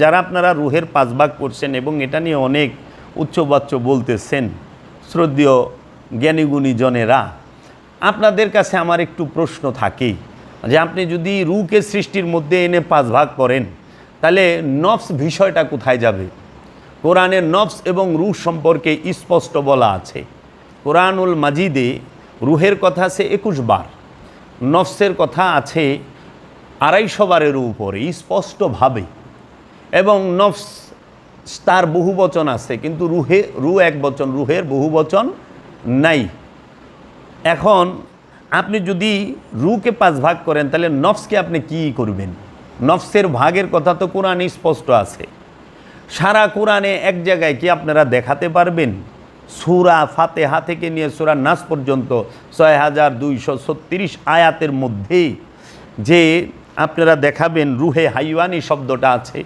যারা আপনারা রুহের পাঁচ ভাগ করছেন এবং এটা নিয়ে অনেক উচ্চবাচ্য বলতেছেন, শ্রদ্ধীয় জ্ঞানীগুণী জনেরা আপনাদের কাছে আমার একটু প্রশ্ন থাকেই, যে আপনি যদি রুকে সৃষ্টির মধ্যে এনে পাঁচ ভাগ করেন, তাহলে নফস বিষয়টা কোথায় যাবে? কোরআনের নফস এবং রুহ সম্পর্কে স্পষ্ট বলা আছে। কোরআনুল মাজিদে রুহের কথা আছে একুশ বার, নফসের কথা আছে আড়াইশো বারের উপরে, স্পষ্টভাবে। এবং নফস তার বহু বচন আছে, কিন্তু রুহে, রু এক বচন, রুহের বহু বচন নাই। এখন আপনি যদি রুকে পাঁচ ভাগ করেন, তাহলে নফসকে আপনি কি করবেন? নফসের ভাগের কথা তো কোরআনে স্পষ্ট আছে। সারা কোরআনে এক জায়গায় কি আপনারা দেখাতে পারবেন? সুরা ফাতেহা থেকে নিয়ে সুরা নাস পর্যন্ত ছয় হাজার দুইশো ছত্রিশ আয়াতের মধ্যে যে আপনারা দেখাবেন রুহে হাইওয়ানি শব্দটা আছে।